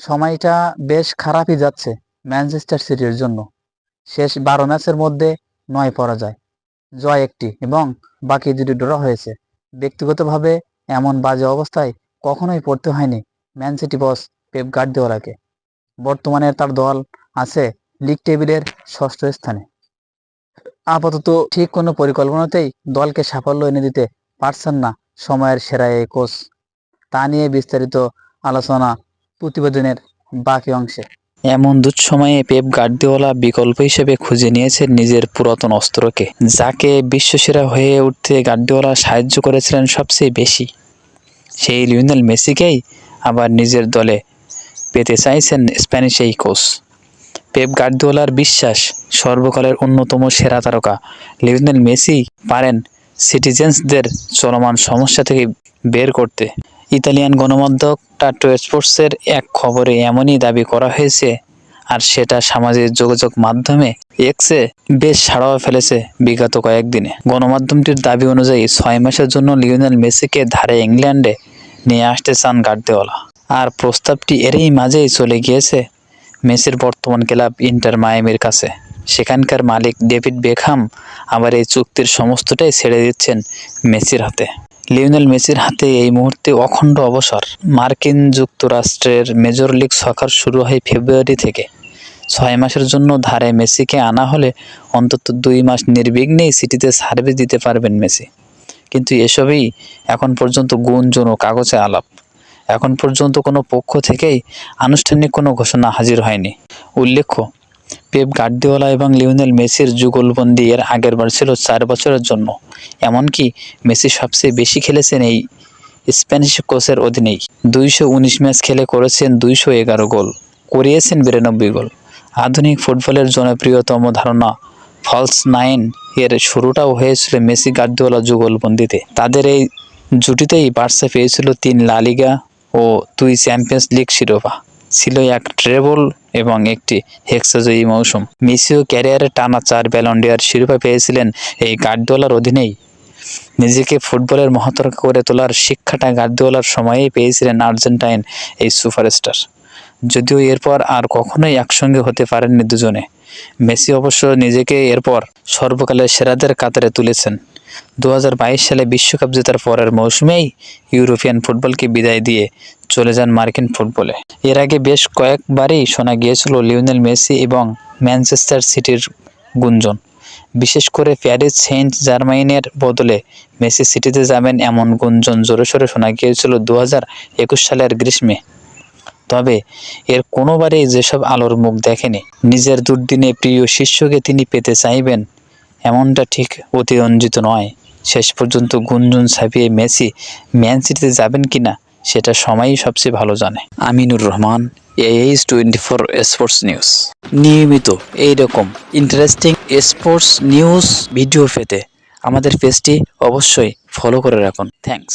সময়টা বেশ খারাপই যাচ্ছে ম্যানচেস্টার সিটির জন্য। শেষ বারো ম্যাচের মধ্যে নয় পরাজয়, জয় একটি এবং বাকি দুটি ড্র হয়েছে। ব্যক্তিগতভাবে এমন বাজে অবস্থায় কখনোই পড়তে হয়নি ম্যান সিটি বস পেপ গার্দিওলাকে। বর্তমানে তার দল আছে লিগ টেবিলের ষষ্ঠ স্থানে। আপাতত ঠিক কোনো পরিকল্পনাতেই দলকে সাফল্য এনে দিতে পারছেন না সময়ের সেরা এই কোচ। তা নিয়ে বিস্তারিত আলোচনা প্রতিবেদনের বাকি অংশে। এমন দুঃসময়ে পেপ গার্দিওলা বিকল্প হিসেবে খুঁজে নিয়েছেন নিজের পুরাতন অস্ত্রকে, যাকে বিশ্বসেরা হয়ে উঠতে গার্দিওলা সাহায্য করেছিলেন সবচেয়ে বেশি। সেই লিওনেল মেসিকেই আবার নিজের দলে পেতে চাইছেন স্প্যানিশ এই কোচ। পেপ গার্দিওলার বিশ্বাস সর্বকালের অন্যতম সেরা তারকা। লিওনেল মেসি পারেন সিটিজেন্সদের চলমান সমস্যা থেকে বের করতে। ইতালিয়ান গণমাধ্যম টাটো স্পোর্টসের এক খবরে এমনই দাবি করা হয়েছে, আর সেটা সামাজিক যোগাযোগ মাধ্যমে এক্সে বেশ সাড়াও ফেলেছে বিগত কয়েকদিনে। গণমাধ্যমটির দাবি অনুযায়ী ছয় মাসের জন্য লিওনেল মেসিকে ধারে ইংল্যান্ডে নিয়ে আসতে চান গার্দিওলা। আর প্রস্তাবটি এরই মাঝেই চলে গিয়েছে মেসির বর্তমান ক্লাব ইন্টার মায়ামির কাছে। সেখানকার মালিক ডেভিড বেকহাম আবার এই চুক্তির সমস্তটাই ছেড়ে দিচ্ছেন মেসির হাতে। লিওনেল মেসির হাতে এই মুহূর্তে অখণ্ড অবসর। মার্কিন যুক্তরাষ্ট্রের মেজর লিগ সকার শুরু হয় ফেব্রুয়ারি থেকে। ছয় মাসের জন্য ধারে মেসিকে আনা হলে অন্তত দুই মাস নির্বিঘ্নেই সিটিতে সার্ভিস দিতে পারবেন মেসি। কিন্তু এসবই এখন পর্যন্ত গুঞ্জন ও কাগজে আলাপ। এখন পর্যন্ত কোনো পক্ষ থেকেই আনুষ্ঠানিক কোনো ঘোষণা হাজির হয়নি। উল্লেখ্য পেপ, গার্দিওলা এবং লিওনেল মেসির যুগলবন্দি এর আগের বার ছিল চার বছরের জন্য। এমনকি মেসি সবচেয়ে বেশি খেলেছেন এই স্প্যানিশ কোচের অধীনেই। দুইশো উনিশ ম্যাচ খেলে করেছেন দুইশো এগারো গোল, করিয়েছেন বিরানব্বই গোল। আধুনিক ফুটবলের জনপ্রিয়তম ধারণা ফলস নাইন এর শুরুটাও হয়েছিল মেসি গার্দিওলা যুগলবন্দিতে। তাদের এই জুটিতেই বার্সা পেয়েছিল তিন লা লিগা ও দুই চ্যাম্পিয়ন্স লিগ শিরোপা। ছিল এক ট্রেবল এবং একটি হেক্সাজয়ী মৌসুম। মেসিও ক্যারিয়ারে টানা চার ব্যালন্ডিয়ার শিরোপা পেয়েছিলেন এই গার্দিওলার অধীনেই। নিজেকে ফুটবলের মহাতারকা করে তোলার শিক্ষাটা গার্দিওলার সময়েই পেয়েছিলেন আর্জেন্টাইন এই সুপারস্টার। যদিও এরপর আর কখনোই একসঙ্গে হতে পারেননি দুজনে। মেসি অবশ্য নিজেকে এরপর সর্বকালের সেরাদের কাতারে তুলেছেন। দু হাজার বাইশ সালে বিশ্বকাপ জেতার পরের মৌসুমেই ইউরোপিয়ান ফুটবলকে বিদায় দিয়ে চলে যান মার্কিন ফুটবলে। এর আগে বেশ কয়েকবারই শোনা গিয়েছিল লিওনেল মেসি এবং ম্যানচেস্টার সিটির গুঞ্জন। বিশেষ করে প্যারিস সেন্ট জার্মাইনের বদলে মেসি সিটিতে যাবেন এমন গুঞ্জন জোরে সোরে শোনা গিয়েছিল দু সালের গ্রীষ্মে। তবে এর কোনোবারেই যেসব আলোর মুখ দেখেনি, নিজের দুর্দিনে প্রিয় শিষ্যকে তিনি পেতে চাইবেন, এমনটা ঠিক অতিরঞ্জিত নয়। শেষ পর্যন্ত গুঞ্জন ছাপিয়ে মেসি ম্যান সিটিতে যাবেন কিনা সেটা সময়ই সবচেয়ে ভালো জানে। Aminur Rahman H twenty four sports news নিয়মিত এইরকম ইন্টারেস্টিং স্পোর্টস নিউজ ভিডিও পেতে আমাদের পেজটি অবশ্যই ফলো করে রাখুন। থ্যাঙ্কস